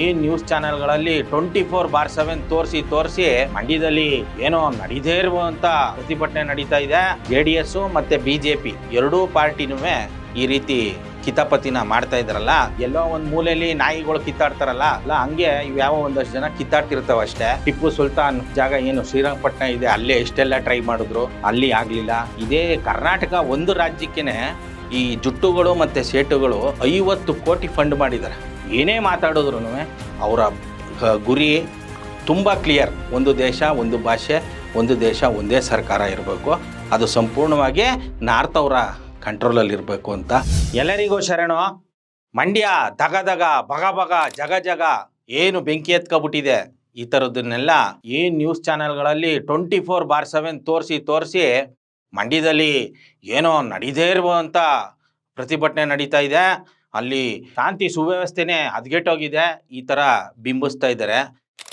ಏನ್ ನ್ಯೂಸ್ ಚಾನೆಲ್ಗಳಲ್ಲಿ twenty four bar seven ತೋರಿಸಿ ತೋರಿಸಿ ಮಂಡ್ಯದಲ್ಲಿ ಏನೋ ನಡೀದೇ ಇರುವಂತ ಪ್ರತಿಭಟನೆ ನಡೀತಾ ಇದೆ. ಜೆ ಡಿ ಎಸ್ ಮತ್ತೆ ಬಿಜೆಪಿ ಎರಡೂ ಪಾರ್ಟಿನೂ ಈ ರೀತಿ ಕಿತಾಪತಿನ ಮಾಡ್ತಾ ಇದ್ರಲ್ಲ ಎಲ್ಲೋ ಒಂದ್ ಮೂಲೆಯಲ್ಲಿ ನಾಯಿಗಳು ಕಿತ್ತಾಡ್ತಾರಲ್ಲ. ಅಲ್ಲ, ಹಂಗೆ ಇವ್ಯಾವ ಒಂದಷ್ಟು ಜನ ಕಿತ್ತಾಡ್ತಿರ್ತಾವ ಅಷ್ಟೇ. ಟಿಪ್ಪು ಸುಲ್ತಾನ್ ಜಾಗ ಏನು ಶ್ರೀರಂಗಪಟ್ಟಣ ಇದೆ, ಅಲ್ಲೇ ಎಷ್ಟೆಲ್ಲ ಟ್ರೈ ಮಾಡಿದ್ರು, ಅಲ್ಲಿ ಆಗ್ಲಿಲ್ಲ. ಇದೇ ಕರ್ನಾಟಕ ಒಂದು ರಾಜ್ಯಕ್ಕೇನೆ ಈ ಜುಟ್ಟುಗಳು ಮತ್ತೆ ಸೇಟುಗಳು ಐವತ್ತು ಕೋಟಿ ಫಂಡ್ ಮಾಡಿದ್ದಾರೆ. ಏನೇ ಮಾತಾಡಿದ್ರು ಅವರ ಗುರಿ ತುಂಬ ಕ್ಲಿಯರ್ ಒಂದು ದೇಶ, ಒಂದು ಭಾಷೆ, ಒಂದು ದೇಶ, ಒಂದೇ ಸರ್ಕಾರ ಇರಬೇಕು. ಅದು ಸಂಪೂರ್ಣವಾಗಿ ನಾರ್ತ್ ಅವರ ಕಂಟ್ರೋಲಲ್ಲಿ ಇರಬೇಕು ಅಂತ. ಎಲ್ಲರಿಗೂ ಶರಣು, ಮಂಡ್ಯ ದಗ ದಗ ಬಗ ಬಗ ಜಗ ಜಗ, ಏನು ಬೆಂಕಿ ಎತ್ಕೊಬಿಟ್ಟಿದೆ? ಈ ಥರದನ್ನೆಲ್ಲ ಏನು ನ್ಯೂಸ್ ಚಾನೆಲ್ಗಳಲ್ಲಿ ಟ್ವೆಂಟಿ ಫೋರ್ ಬಾರ್ ಸೆವೆನ್ ತೋರಿಸಿ ತೋರಿಸಿ ಮಂಡ್ಯದಲ್ಲಿ ಏನೋ ನಡೀದೇ ಇರುವಂಥ ಪ್ರತಿಭಟನೆ ನಡೀತಾ ಇದೆ. ಅಲ್ಲಿ ಶಾಂತಿ ಸುವ್ಯವಸ್ಥೆನೇ ಹದಗೆಟ್ಟೋಗಿದೆ. ಈ ಥರ ಬಿಂಬಿಸ್ತಾ ಇದ್ದಾರೆ.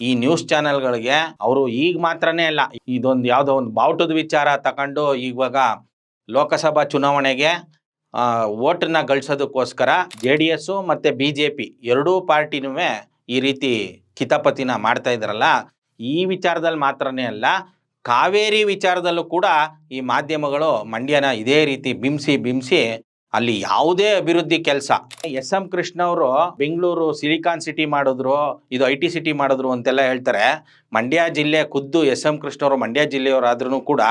ಈ ನ್ಯೂಸ್ ಚಾನೆಲ್ಗಳಿಗೆ ಅವರು ಈಗ ಮಾತ್ರನೇ ಅಲ್ಲ, ಇದೊಂದು ಯಾವುದೋ ಒಂದು ಬಾವುಟದ ವಿಚಾರ ತಗೊಂಡು ಇವಾಗ ಲೋಕಸಭಾ ಚುನಾವಣೆಗೆ ಓಟನ್ನ ಗಳಿಸೋದಕ್ಕೋಸ್ಕರ ಜೆ ಡಿ ಎಸ್ಸು ಮತ್ತು ಬಿ ಜೆ ಪಿ ಎರಡೂ ಪಾರ್ಟಿನೂ ಈ ರೀತಿ ಕಿತಾಪತಿನ ಮಾಡ್ತಾ ಇದ್ದಾರಲ್ಲ, ಈ ವಿಚಾರದಲ್ಲಿ ಮಾತ್ರನೇ ಅಲ್ಲ, ಕಾವೇರಿ ವಿಚಾರದಲ್ಲೂ ಕೂಡ ಈ ಮಾಧ್ಯಮಗಳು ಮಂಡ್ಯನ ಇದೇ ರೀತಿ ಬಿಂಬಿಸಿ ಬಿಂಬಿಸಿ ಅಲ್ಲಿ ಯಾವುದೇ ಅಭಿವೃದ್ಧಿ ಕೆಲಸ. ಎಸ್ ಎಂ ಕೃಷ್ಣ ಅವರು ಬೆಂಗಳೂರು ಸಿಲಿಕಾನ್ ಸಿಟಿ ಮಾಡಿದ್ರು, ಇದು ಐ ಟಿ ಸಿಟಿ ಮಾಡಿದ್ರು ಅಂತೆಲ್ಲ ಹೇಳ್ತಾರೆ. ಮಂಡ್ಯ ಜಿಲ್ಲೆ ಖುದ್ದು ಎಸ್ ಎಂ ಕೃಷ್ಣ ಅವರು ಮಂಡ್ಯ ಜಿಲ್ಲೆಯವರಾದ್ರೂ ಕೂಡ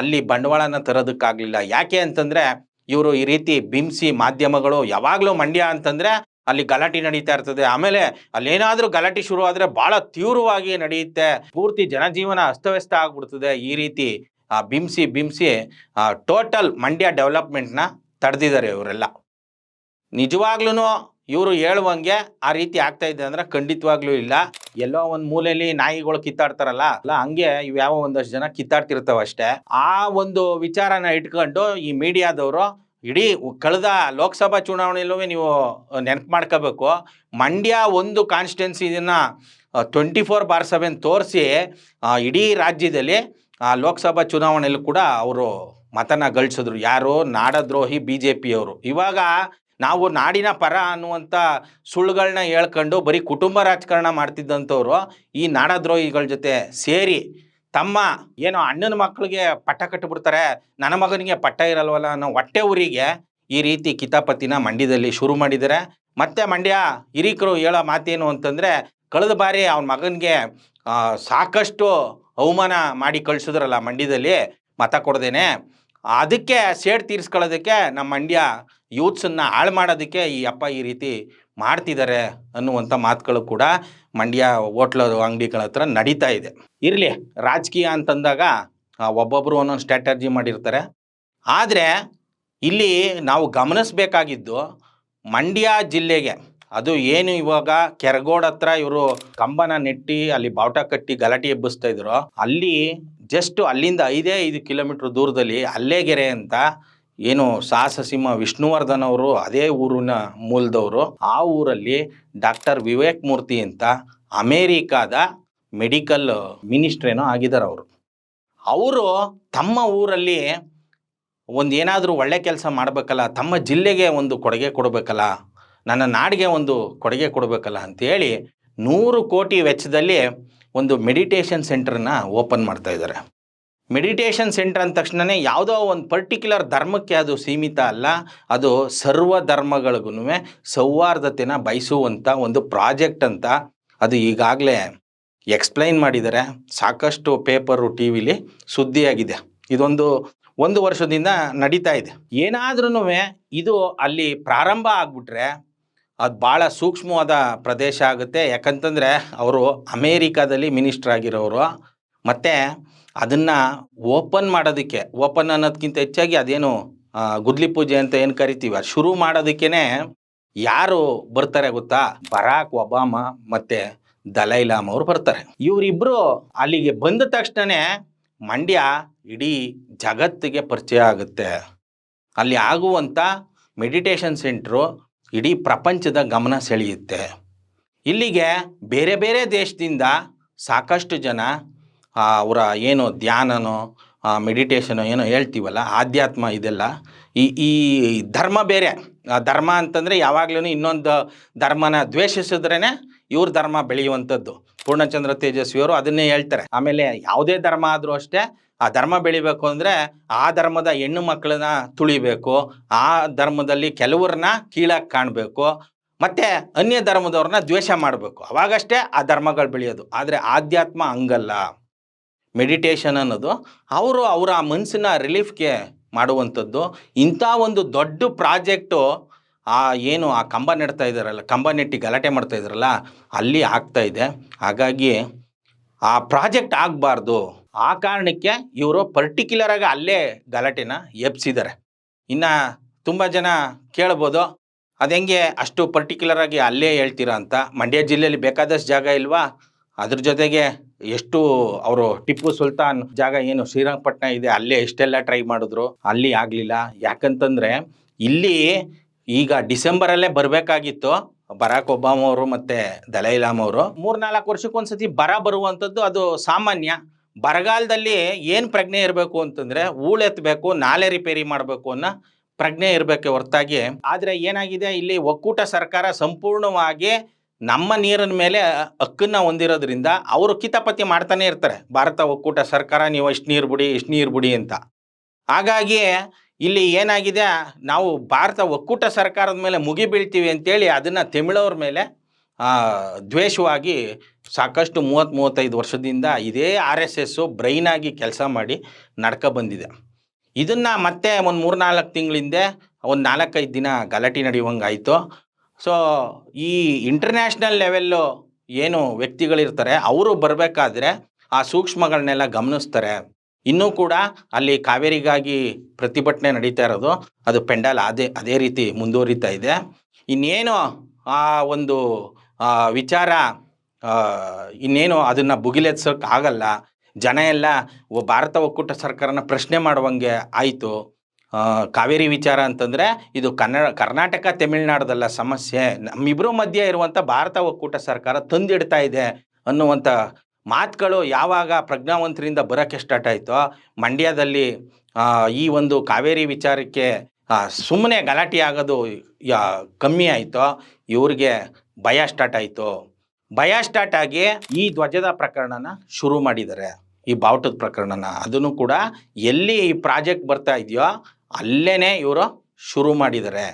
ಅಲ್ಲಿ ಬಂಡವಾಳನ ತರೋದಕ್ಕಾಗಲಿಲ್ಲ. ಯಾಕೆ ಅಂತಂದ್ರೆ ಇವರು ಈ ರೀತಿ ಬಿಂಸಿ ಮಾಧ್ಯಮಗಳು ಯಾವಾಗಲೂ ಮಂಡ್ಯ ಅಂತಂದ್ರೆ ಅಲ್ಲಿ ಗಲಾಟೆ ನಡೀತಾ ಇರ್ತದೆ. ಆಮೇಲೆ ಅಲ್ಲಿ ಏನಾದರೂ ಗಲಾಟೆ ಶುರು ಆದರೆ ಬಹಳ ತೀವ್ರವಾಗಿ ನಡೆಯುತ್ತೆ. ಪೂರ್ತಿ ಜನಜೀವನ ಅಸ್ತವ್ಯಸ್ತ ಆಗ್ಬಿಡ್ತದೆ ಈ ರೀತಿ, ಆ ಬಿಂಸಿ ಬಿಂಸಿ ಟೋಟಲ್ ಮಂಡ್ಯ ಡೆವಲಪ್ಮೆಂಟ್ನ ತಡೆದಿದ್ದಾರೆ ಇವರೆಲ್ಲ. ನಿಜವಾಗ್ಲೂ ಇವರು ಹೇಳುವಂಗೆ ಆ ರೀತಿ ಆಗ್ತಾ ಇದೆ ಅಂದ್ರೆ ಖಂಡಿತವಾಗ್ಲೂ ಇಲ್ಲ. ಎಲ್ಲೋ ಒಂದು ಮೂಲೆಯಲ್ಲಿ ನಾಯಿಗಳು ಕಿತ್ತಾಡ್ತಾರಲ್ಲ, ಅಲ್ಲ ಹಂಗೆ ಇವ್ಯಾವ ಒಂದಷ್ಟು ಜನ ಕಿತ್ತಾಡ್ತಿರ್ತಾವ ಅಷ್ಟೇ. ಆ ಒಂದು ವಿಚಾರನ ಇಟ್ಕೊಂಡು ಈ ಮೀಡಿಯಾದವರು ಇಡೀ ಕಳೆದ ಲೋಕಸಭಾ ಚುನಾವಣೆಯಲ್ಲೂ ನೀವು ನೆನಪು ಮಾಡ್ಕೋಬೇಕು. ಮಂಡ್ಯ ಒಂದು ಕಾನ್ಸ್ಟಿಟ್ಯೆನ್ಸಿನ ಟ್ವೆಂಟಿ ಫೋರ್ ಬಾರ್ ಸೆವೆನ್ ತೋರಿಸಿ ಇಡೀ ರಾಜ್ಯದಲ್ಲಿ ಲೋಕಸಭಾ ಚುನಾವಣೆಯಲ್ಲೂ ಕೂಡ ಅವರು ಮತನ ಗಳಿಸಿದ್ರು. ಯಾರು ನಾಡದ್ರೋಹಿ ಬಿ ಜೆ ಪಿಯವರು ಇವಾಗ ನಾವು ನಾಡಿನ ಪರ ಅನ್ನುವಂಥ ಸುಳ್ಳುಗಳನ್ನ ಹೇಳ್ಕೊಂಡು ಬರೀ ಕುಟುಂಬ ರಾಜಕಾರಣ ಮಾಡ್ತಿದ್ದಂಥವ್ರು ಈ ನಾಡದ್ರೋಹಿಗಳ ಜೊತೆ ಸೇರಿ ತಮ್ಮ ಏನೋ ಅಣ್ಣನ ಮಕ್ಕಳಿಗೆ ಪಟ್ಟ ಕಟ್ಟಿಬಿಡ್ತಾರೆ ನನ್ನ ಮಗನಿಗೆ ಪಟ್ಟ ಇರಲ್ವಲ್ಲ ಅನ್ನೋ ಹೊಟ್ಟೆ ಊರಿಗೆ ಈ ರೀತಿ ಕಿತಾಪತಿನ ಮಂಡ್ಯದಲ್ಲಿ ಶುರು ಮಾಡಿದ್ದಾರೆ. ಮತ್ತೆ ಮಂಡ್ಯ ಹಿರಿಕರು ಹೇಳೋ ಮಾತೇನು ಅಂತಂದರೆ ಕಳೆದ ಬಾರಿ ಅವನ ಮಗನಿಗೆ ಸಾಕಷ್ಟು ಅವಮಾನ ಮಾಡಿ ಕಳಿಸಿದ್ರಲ್ಲ ಮಂಡ್ಯದಲ್ಲಿ, ಮತ ಕೊಡ್ದೇನೆ. ಅದಕ್ಕೆ ಸೇಡ್ ತೀರಿಸ್ಕೊಳ್ಳೋದಕ್ಕೆ ನಮ್ಮ ಮಂಡ್ಯ ಯೂತ್ಸನ್ನು ಹಾಳು ಮಾಡೋದಕ್ಕೆ ಈ ಅಪ್ಪ ಈ ರೀತಿ ಮಾಡ್ತಿದ್ದಾರೆ ಅನ್ನುವಂಥ ಮಾತುಗಳು ಕೂಡ ಮಂಡ್ಯ ಹೋಟ್ಲ ಅಂಗಡಿಗಳ ಹತ್ರ ನಡೀತಾ ಇದೆ. ಇರಲಿ, ರಾಜಕೀಯ ಅಂತಂದಾಗ ಒಬ್ಬೊಬ್ಬರು ಒಂದೊಂದು ಸ್ಟ್ರಾಟರ್ಜಿ ಮಾಡಿರ್ತಾರೆ. ಆದರೆ, ಇಲ್ಲಿ ನಾವು ಗಮನಿಸಬೇಕಾಗಿದ್ದು, ಮಂಡ್ಯ ಜಿಲ್ಲೆಗೆ ಅದು ಏನು ಇವಾಗ ಕೆರಗೋಡ್ ಹತ್ರ ಇವರು ಕಂಬನ ನೆಟ್ಟಿ ಅಲ್ಲಿ ಬಾವುಟ ಕಟ್ಟಿ ಗಲಾಟೆ ಎಬ್ಬಿಸ್ತಾ ಇದ್ರು. ಅಲ್ಲಿ ಜಸ್ಟ್ ಅಲ್ಲಿಂದ ಐದೇ ಐದು ಕಿಲೋಮೀಟರ್ ದೂರದಲ್ಲಿ ಅಲ್ಲೇಗೆರೆ ಅಂತ ಏನು ಸಾಹಸ ಸಿಂಹ ವಿಷ್ಣುವರ್ಧನ್ ಅವರು, ಅದೇ ಊರಿನ ಮೂಲದವರು, ಆ ಊರಲ್ಲಿ ಡಾಕ್ಟರ್ ವಿವೇಕ್ ಮೂರ್ತಿ ಅಂತ ಅಮೇರಿಕಾದ ಮೆಡಿಕಲ್ ಮಿನಿಸ್ಟ್ರೇನೋ ಆಗಿದ್ದಾರೆ ಅವರು. ಅವರು ತಮ್ಮ ಊರಲ್ಲಿ ಒಂದು ಏನಾದರೂ ಒಳ್ಳೆ ಕೆಲಸ ಮಾಡಬೇಕಲ್ಲ, ತಮ್ಮ ಜಿಲ್ಲೆಗೆ ಒಂದು ಕೊಡುಗೆ ಕೊಡಬೇಕಲ್ಲ ನನ್ನ ನಾಡಿಗೆ ಒಂದು ಕೊಡುಗೆ ಕೊಡಬೇಕಲ್ಲ ಅಂತೇಳಿ ನೂರು ಕೋಟಿ ವೆಚ್ಚದಲ್ಲಿ ಒಂದು ಮೆಡಿಟೇಷನ್ ಸೆಂಟರ್ನ ಓಪನ್ ಮಾಡ್ತಾ ಇದ್ದಾರೆ. ಮೆಡಿಟೇಷನ್ ಸೆಂಟರ್ ಅಂದ ತಕ್ಷಣವೇ ಯಾವುದೋ ಒಂದು ಪರ್ಟಿಕ್ಯುಲರ್ ಧರ್ಮಕ್ಕೆ ಅದು ಸೀಮಿತ ಅಲ್ಲ, ಅದು ಸರ್ವ ಧರ್ಮಗಳಿಗೂ ಸೌಹಾರ್ದತೆನ ಬಯಸುವಂಥ ಒಂದು ಪ್ರಾಜೆಕ್ಟ್ ಅಂತ ಅದು ಈಗಾಗಲೇ ಎಕ್ಸ್ಪ್ಲೈನ್ ಮಾಡಿದ್ದಾರೆ. ಸಾಕಷ್ಟು ಪೇಪರು, ಟಿ ವಿಲಿ ಸುದ್ದಿಯಾಗಿದೆ. ಇದೊಂದು ಒಂದು ವರ್ಷದಿಂದ ನಡೀತಾ ಇದೆ. ಏನಾದ್ರೂ ಇದು ಅಲ್ಲಿ ಪ್ರಾರಂಭ ಆಗ್ಬಿಟ್ರೆ ಅದು ಭಾಳ ಸೂಕ್ಷ್ಮವಾದ ಪ್ರದೇಶ ಆಗುತ್ತೆ. ಯಾಕಂತಂದರೆ ಅವರು ಅಮೇರಿಕಾದಲ್ಲಿ ಮಿನಿಸ್ಟರ್ ಆಗಿರೋರು. ಮತ್ತು ಅದನ್ನು ಓಪನ್ ಮಾಡೋದಕ್ಕೆ, ಓಪನ್ ಅನ್ನೋದಕ್ಕಿಂತ ಹೆಚ್ಚಾಗಿ ಅದೇನು ಗುದ್ಲಿ ಪೂಜೆ ಅಂತ ಏನು ಕರಿತೀವಿ ಶುರು ಮಾಡೋದಕ್ಕೇ ಯಾರು ಬರ್ತಾರೆ ಗೊತ್ತಾ? ಬರಾಕ್ ಒಬಾಮ ಮತ್ತು ದಲೈಲಾಮ್ ಅವ್ರು ಬರ್ತಾರೆ. ಇವರಿಬ್ಬರು ಅಲ್ಲಿಗೆ ಬಂದ ತಕ್ಷಣವೇ ಮಂಡ್ಯ ಇಡೀ ಜಗತ್ತಿಗೆ ಪರಿಚಯ ಆಗುತ್ತೆ. ಅಲ್ಲಿ ಆಗುವಂಥ ಮೆಡಿಟೇಷನ್ ಸೆಂಟ್ರು ಇಡೀ ಪ್ರಪಂಚದ ಗಮನ ಸೆಳೆಯುತ್ತೆ. ಇಲ್ಲಿಗೆ ಬೇರೆ ಬೇರೆ ದೇಶದಿಂದ ಸಾಕಷ್ಟು ಜನ ಅವರ ಏನು ಧ್ಯಾನನೋ ಮೆಡಿಟೇಷನೋ ಏನೋ ಹೇಳ್ತೀವಲ್ಲ, ಆಧ್ಯಾತ್ಮ ಇದೆಲ್ಲ, ಈ ಈ ಧರ್ಮ ಬೇರೆ. ಧರ್ಮ ಅಂತಂದರೆ ಯಾವಾಗಲೂ ಇನ್ನೊಂದು ಧರ್ಮನ ದ್ವೇಷಿಸಿದ್ರೇ ಇವ್ರ ಧರ್ಮ ಬೆಳೆಯುವಂಥದ್ದು. ಪೂರ್ಣಚಂದ್ರ ತೇಜಸ್ವಿಯವರು ಅದನ್ನೇ ಹೇಳ್ತಾರೆ. ಆಮೇಲೆ ಯಾವುದೇ ಧರ್ಮ ಆದರೂ ಅಷ್ಟೇ ಆ ಧರ್ಮ ಬೆಳಿಬೇಕು ಅಂದರೆ ಆ ಧರ್ಮದ ಹೆಣ್ಣು ಮಕ್ಕಳನ್ನ ತುಳಿಬೇಕು, ಆ ಧರ್ಮದಲ್ಲಿ ಕೆಲವ್ರನ್ನ ಕೀಳಾಗಿ ಕಾಣಬೇಕು, ಮತ್ತು ಅನ್ಯ ಧರ್ಮದವ್ರನ್ನ ದ್ವೇಷ ಮಾಡಬೇಕು. ಅವಾಗಷ್ಟೇ ಆ ಧರ್ಮಗಳು ಬೆಳೆಯೋದು. ಆದರೆ ಆಧ್ಯಾತ್ಮ ಹಂಗಲ್ಲ. ಮೆಡಿಟೇಷನ್ ಅನ್ನೋದು ಅವರು ಅವರ ಮನಸ್ಸಿನ ರಿಲೀಫ್ಗೆ ಮಾಡುವಂಥದ್ದು. ಇಂಥ ಒಂದು ದೊಡ್ಡ ಪ್ರಾಜೆಕ್ಟು ಆ ಏನು ಆ ಕಂಬ ನೆಡ್ತಾ ಇದ್ದಾರಲ್ಲ ಕಂಬ ನೆಟ್ಟಿ ಗಲಾಟೆ ಮಾಡ್ತಾ ಇದ್ದಾರಲ್ಲ ಅಲ್ಲಿ ಆಗ್ತಾ ಇದೆ. ಹಾಗಾಗಿ ಆ ಪ್ರಾಜೆಕ್ಟ್ ಆಗಬಾರ್ದು. ಆ ಕಾರಣಕ್ಕೆ ಇವರು ಪರ್ಟಿಕ್ಯುಲರಾಗಿ ಅಲ್ಲೇ ಗಲಾಟೆನ ಎಬ್ಸಿದ್ದಾರೆ ಇನ್ನು ತುಂಬ ಜನ ಕೇಳ್ಬೋದು, ಅದು ಹೆಂಗೆ ಅಷ್ಟು ಪರ್ಟಿಕ್ಯುಲರ್ ಆಗಿ ಅಲ್ಲೇ ಹೇಳ್ತೀರಾ ಅಂತ. ಮಂಡ್ಯ ಜಿಲ್ಲೆಯಲ್ಲಿ ಬೇಕಾದಷ್ಟು ಜಾಗ ಇಲ್ವಾ? ಅದ್ರ ಜೊತೆಗೆ ಎಷ್ಟು ಅವರು ಟಿಪ್ಪು ಸುಲ್ತಾನ್ ಜಾಗ ಏನು ಶ್ರೀರಂಗಪಟ್ಟಣ ಇದೆ, ಅಲ್ಲೇ ಎಷ್ಟೆಲ್ಲ ಟ್ರೈ ಮಾಡಿದ್ರು, ಅಲ್ಲಿ ಆಗಲಿಲ್ಲ. ಯಾಕಂತಂದರೆ ಇಲ್ಲಿ ಈಗ ಡಿಸೆಂಬರಲ್ಲೇ ಬರಬೇಕಾಗಿತ್ತು ಬರಾಕ್ ಒಬಾಮ ಅವರು ಮತ್ತು ದಲೈಲಾಮ್ ಅವರು. ಮೂರ್ನಾಲ್ಕು ವರ್ಷಕ್ಕೊಂದ್ಸತಿ ಬರ ಬರುವಂಥದ್ದು ಅದು ಸಾಮಾನ್ಯ. ಬರಗಾಲದಲ್ಲಿ ಏನು ಪ್ರಜ್ಞೆ ಇರಬೇಕು ಅಂತಂದರೆ ಹೂಳೆತ್ತಬೇಕು ನಾಲೆ ರಿಪೇರಿ ಮಾಡಬೇಕು ಅನ್ನೋ ಪ್ರಜ್ಞೆ ಇರಬೇಕೆ ಹೊರತಾಗಿ. ಆದರೆ ಏನಾಗಿದೆ? ಇಲ್ಲಿ ಒಕ್ಕೂಟ ಸರ್ಕಾರ ಸಂಪೂರ್ಣವಾಗಿ ನಮ್ಮ ನೀರಿನ ಮೇಲೆ ಹಕ್ಕನ್ನು ಹೊಂದಿರೋದ್ರಿಂದ ಅವರು ಕಿತಾಪತಿ ಮಾಡ್ತಾನೆ ಇರ್ತಾರೆ. ಭಾರತ ಒಕ್ಕೂಟ ಸರ್ಕಾರ, ನೀವು ಇಷ್ಟು ನೀರು ಬಿಡಿ ಇಷ್ಟು ನೀರು ಬಿಡಿ ಅಂತ. ಹಾಗಾಗಿ ಇಲ್ಲಿ ಏನಾಗಿದೆ? ನಾವು ಭಾರತ ಒಕ್ಕೂಟ ಸರ್ಕಾರದ ಮೇಲೆ ಮುಗಿಬೀಳ್ತೀವಿ ಅಂತೇಳಿ ಅದನ್ನು ತಮಿಳವ್ರ ಮೇಲೆ ದ್ವೇಷವಾಗಿ ಸಾಕಷ್ಟು ಮೂವತ್ತು ಮೂವತ್ತೈದು ವರ್ಷದಿಂದ ಇದೇ ಆರ್ ಎಸ್ ಎಸ್ಸು ಬ್ರೈನಾಗಿ ಕೆಲಸ ಮಾಡಿ ನಡ್ಕ ಬಂದಿದೆ. ಇದನ್ನು ಮತ್ತೆ ಒಂದು ಮೂರ್ನಾಲ್ಕು ತಿಂಗಳಿಂದೆ, ಒಂದು ನಾಲ್ಕೈದು ದಿನ ಗಲಾಟೆ ನಡೆಯುವಂಗೆ ಆಯಿತು. ಸೊ ಈ ಇಂಟರ್ನ್ಯಾಷನಲ್ ಲೆವೆಲ್ಲು ಏನು ವ್ಯಕ್ತಿಗಳಿರ್ತಾರೆ, ಅವರು ಬರಬೇಕಾದ್ರೆ ಆ ಸೂಕ್ಷ್ಮಗಳನ್ನೆಲ್ಲ ಗಮನಿಸ್ತಾರೆ. ಇನ್ನೂ ಕೂಡ ಅಲ್ಲಿ ಕಾವೇರಿಗಾಗಿ ಪ್ರತಿಭಟನೆ ನಡೀತಾ ಇರೋದು, ಅದು ಪೆಂಡಲ್ ಅದೇ ಅದೇ ರೀತಿ ಮುಂದುವರಿತಾ ಇದೆ. ಇನ್ನೇನು ಆ ಒಂದು ವಿಚಾರ ಇನ್ನೇನು ಅದನ್ನು ಭುಗಿಲೆತ್ಸೋಕೆ ಆಗಲ್ಲ. ಜನ ಎಲ್ಲ ಭಾರತ ಒಕ್ಕೂಟ ಸರ್ಕಾರನ ಪ್ರಶ್ನೆ ಮಾಡುವಂಗೆ ಆಯಿತು. ಕಾವೇರಿ ವಿಚಾರ ಅಂತಂದರೆ ಇದು ಕನ್ನಡ, ಕರ್ನಾಟಕ, ತಮಿಳ್ನಾಡದಲ್ಲ ಸಮಸ್ಯೆ. ನಮ್ಮಿಬ್ಬರ ಮಧ್ಯೆ ಇರುವಂಥ ಭಾರತ ಒಕ್ಕೂಟ ಸರ್ಕಾರ ತಂದಿಡ್ತಾ ಇದೆ ಅನ್ನುವಂಥ ಮಾತುಗಳು ಯಾವಾಗ ಪ್ರಜ್ಞಾವಂತರಿಂದ ಬರೋಕ್ಕೆ ಸ್ಟಾರ್ಟ್ ಆಯಿತೋ, ಮಂಡ್ಯದಲ್ಲಿ ಈ ಒಂದು ಕಾವೇರಿ ವಿಚಾರಕ್ಕೆ ಸುಮ್ಮನೆ ಗಲಾಟೆ ಆಗೋದು, ಯಾ, ಕಮ್ಮಿ ಆಯಿತೋ, ಇವ್ರಿಗೆ ಭಯ ಸ್ಟಾರ್ಟ್ ಆಯಿತು. ಭಯ ಸ್ಟಾರ್ಟ್ ಆಗಿ ಈ ಧ್ವಜದ ಪ್ರಕರಣನ ಶುರು ಮಾಡಿದ್ದಾರೆ. ಈ ಬಾವುಟದ ಪ್ರಕರಣನ. ಅದನ್ನು ಕೂಡ ಎಲ್ಲಿ ಈ ಪ್ರಾಜೆಕ್ಟ್ ಬರ್ತಾ ಇದೆಯೋ ಅಲ್ಲೇ ಇವರು ಶುರು ಮಾಡಿದ್ದಾರೆ.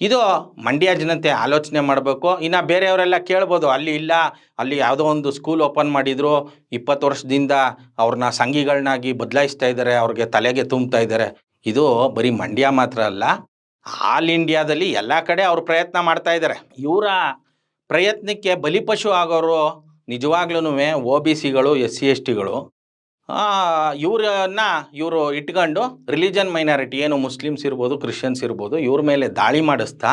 ಇದು ಮಂಡ್ಯ ಜನತೆ ಆಲೋಚನೆ ಮಾಡಬೇಕು. ಇನ್ನು ಬೇರೆಯವರೆಲ್ಲ ಕೇಳ್ಬೋದು. ಅಲ್ಲಿ ಇಲ್ಲ. ಅಲ್ಲಿ ಯಾವುದೋ ಒಂದು ಸ್ಕೂಲ್ ಓಪನ್ ಮಾಡಿದ್ರು. ಇಪ್ಪತ್ತು ವರ್ಷದಿಂದ ಅವ್ರನ್ನ ಸಂಘಿಗಳನ್ನಾಗಿ ಬದಲಾಯಿಸ್ತಾ ಇದ್ದಾರೆ. ಅವ್ರಿಗೆ ತಲೆಗೆ ತುಂಬ್ತಾ ಇದ್ದಾರೆ. ಇದು ಬರೀ ಮಂಡ್ಯ ಮಾತ್ರ ಅಲ್ಲ, ಆಲ್ ಇಂಡಿಯಾದಲ್ಲಿ ಎಲ್ಲ ಕಡೆ ಅವರು ಪ್ರಯತ್ನ ಮಾಡ್ತಾ ಇದ್ದಾರೆ. ಇವರ ಪ್ರಯತ್ನಕ್ಕೆ ಬಲಿಪಶು ಆಗೋರು ನಿಜವಾಗ್ಲೂ ಒ ಬಿ ಸಿಗಳು, ಎಸ್ ಸಿ ಎಸ್ ಟಿಗಳು ಇವ್ರನ್ನ ಇವರು ಇಟ್ಕೊಂಡು ರಿಲಿಜನ್ ಮೈನಾರಿಟಿ ಏನು ಮುಸ್ಲಿಮ್ಸ್ ಇರ್ಬೋದು, ಕ್ರಿಶ್ಚಿಯನ್ಸ್ ಇರ್ಬೋದು, ಇವ್ರ ಮೇಲೆ ದಾಳಿ ಮಾಡಿಸ್ತಾ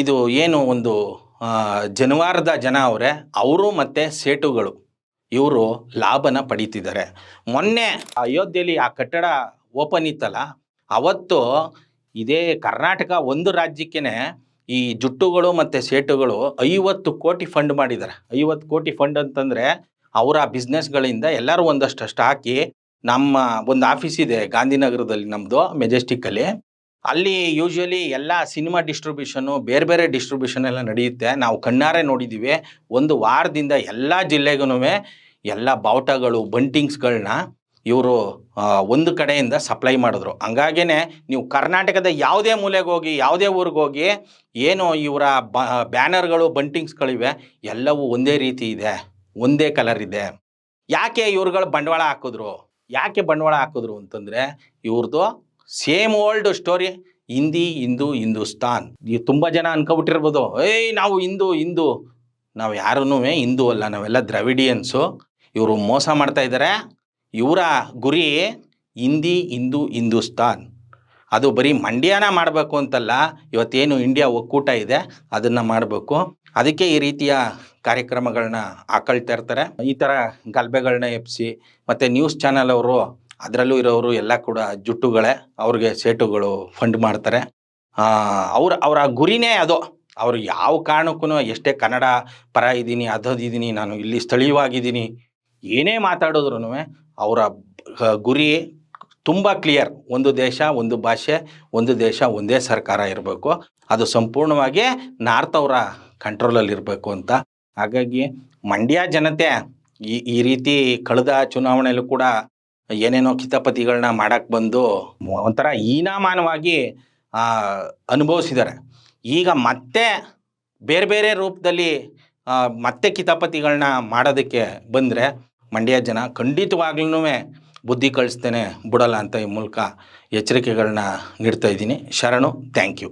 ಇದು ಏನು ಒಂದು ಜನವಾರದ ಜನ ಅವರೇ, ಅವರು ಮತ್ತು ಸೇಟುಗಳು, ಇವರು ಲಾಭನ ಪಡೀತಿದ್ದಾರೆ. ಮೊನ್ನೆ ಅಯೋಧ್ಯೆಯಲ್ಲಿ ಆ ಕಟ್ಟಡ ಓಪನ್ ಇತ್ತಲ್ಲ, ಅವತ್ತು ಇದೇ ಕರ್ನಾಟಕ ಒಂದು ರಾಜ್ಯಕ್ಕೇ ಈ ಜುಟ್ಟುಗಳು ಮತ್ತು ಸೇಟುಗಳು ಐವತ್ತು ಕೋಟಿ ಫಂಡ್ ಮಾಡಿದ್ದಾರೆ ಐವತ್ತು ಕೋಟಿ ಫಂಡ್ ಅಂತಂದರೆ ಅವರ ಬಿಸ್ನೆಸ್ಗಳಿಂದ ಎಲ್ಲರೂ ಒಂದಷ್ಟು ಹಾಕಿ ನಮ್ಮ ಒಂದು ಆಫೀಸ್ ಇದೆ ಗಾಂಧಿನಗರದಲ್ಲಿ ನಮ್ಮದು ಮೆಜೆಸ್ಟಿಕ್ಕಲ್ಲಿ ಅಲ್ಲಿ. ಯೂಶ್ವಲಿ ಎಲ್ಲ ಸಿನಿಮಾ ಡಿಸ್ಟ್ರಿಬ್ಯೂಷನು ಬೇರೆ ಬೇರೆ ಡಿಸ್ಟ್ರಿಬ್ಯೂಷನ್ ಎಲ್ಲ ನಡೆಯುತ್ತೆ. ನಾವು ಕಣ್ಣಾರೆ ನೋಡಿದ್ದೀವಿ ಒಂದು ವಾರದಿಂದ ಎಲ್ಲ ಜಿಲ್ಲೆಗೂ ಎಲ್ಲ ಬಾವುಟಗಳು ಬಂಟಿಂಗ್ಸ್ಗಳನ್ನ ಇವರು ಒಂದು ಕಡೆಯಿಂದ ಸಪ್ಲೈ ಮಾಡಿದ್ರು. ಹಂಗಾಗೇ ನೀವು ಕರ್ನಾಟಕದ ಯಾವುದೇ ಮೂಲೆಗೆ ಹೋಗಿ, ಯಾವುದೇ ಊರಿಗೆ ಹೋಗಿ, ಏನು ಇವರ ಬ, ಬ್ಯಾನರ್ಗಳು ಬಂಟಿಂಗ್ಸ್ಗಳಿವೆ ಎಲ್ಲವೂ ಒಂದೇ ರೀತಿ ಇದೆ, ಒಂದೇ ಕಲರ್ ಇದೆ. ಯಾಕೆ ಇವ್ರುಗಳು ಬಂಡವಾಳ ಹಾಕಿದ್ರು? ಯಾಕೆ ಬಂಡವಾಳ ಹಾಕಿದ್ರು ಅಂತಂದರೆ ಇವ್ರದ್ದು same old story Hindi, Hindu, Hindustan. ತುಂಬ ಜನ ಅನ್ಕೊಬಿಟ್ಟಿರ್ಬೋದು, ಏಯ್, ನಾವು ಹಿಂದೂ ಹಿಂದೂ. ನಾವು ಯಾರೂ ಹಿಂದೂ ಅಲ್ಲ, ನಾವೆಲ್ಲ ದ್ರವಿಡಿಯನ್ಸು. ಇವರು ಮೋಸ ಮಾಡ್ತಾ ಇದ್ದಾರೆ ಇವರ ಗುರಿ ಹಿಂದಿ, ಹಿಂದೂ, ಹಿಂದೂಸ್ತಾನ್. ಅದು ಬರೀ ಮಂಡ್ಯನ ಮಾಡಬೇಕು ಅಂತಲ್ಲ, ಇವತ್ತೇನು ಇಂಡಿಯಾ ಒಕ್ಕೂಟ ಇದೆ, ಅದನ್ನು ಮಾಡಬೇಕು. ಅದಕ್ಕೆ ಈ ರೀತಿಯ ಕಾರ್ಯಕ್ರಮಗಳನ್ನ ಹಾಕೊಳ್ತಾ ಇರ್ತಾರೆ. ಈ ಥರ ಗಲಭೆಗಳನ್ನ ಎಪ್ಸಿ ಮತ್ತು ನ್ಯೂಸ್ ಚಾನಲ್ ಅವರು, ಅದರಲ್ಲೂ ಇರೋರು ಎಲ್ಲ ಕೂಡ ಜುಟ್ಟುಗಳೇ, ಅವ್ರಿಗೆ ಸೇಟುಗಳು ಫಂಡ್ ಮಾಡ್ತಾರೆ. ಅವ್ರ, ಅವರ ಗುರಿನೇ ಅದು. ಅವರು ಯಾವ ಕಾರಣಕ್ಕೂ ಎಷ್ಟೇ ಕನ್ನಡ ಪರ ಇದ್ದೀನಿ ಅದದಿದ್ದೀನಿ ನಾನು ಇಲ್ಲಿ ಸ್ಥಳೀಯವಾಗಿದ್ದೀನಿ ಏನೇ ಮಾತಾಡಿದ್ರು ಅವರ ಗುರಿ ತುಂಬ ಕ್ಲಿಯರ್ ಒಂದು ದೇಶ, ಒಂದು ಭಾಷೆ, ಒಂದು ದೇಶ, ಒಂದೇ ಸರ್ಕಾರ ಇರಬೇಕು. ಅದು ಸಂಪೂರ್ಣವಾಗಿ ನಾರ್ತ್ ಅವರ ಕಂಟ್ರೋಲಲ್ಲಿ ಇರಬೇಕು ಅಂತ. ಹಾಗಾಗಿ ಮಂಡ್ಯ ಜನತೆ ಈ ಈ ರೀತಿ ಕಳೆದ ಚುನಾವಣೆಯಲ್ಲೂ ಕೂಡ ಏನೇನೋ ಕಿತಾಪತಿಗಳನ್ನ ಮಾಡಕ್ಕೆ ಬಂದು ಒಂಥರ ಹೀನಾಮಾನವಾಗಿ ಅನುಭವಿಸಿದ್ದಾರೆ. ಈಗ ಮತ್ತೆ ಬೇರೆ ಬೇರೆ ರೂಪದಲ್ಲಿ ಮತ್ತೆ ಕಿತಾಪತಿಗಳನ್ನ ಮಾಡೋದಕ್ಕೆ ಬಂದರೆ ಮಂಡ್ಯ ಜನ ಖಂಡಿತವಾಗ್ಲೂ ಬುದ್ಧಿ ಕಳಿಸ್ತೇನೆ ಬಿಡೋಲ್ಲ ಅಂತ ಈ ಮೂಲಕ ಎಚ್ಚರಿಕೆಗಳನ್ನ ನೀಡ್ತಾ ಇದ್ದೀನಿ. ಶರಣು ಥ್ಯಾಂಕ್ ಯು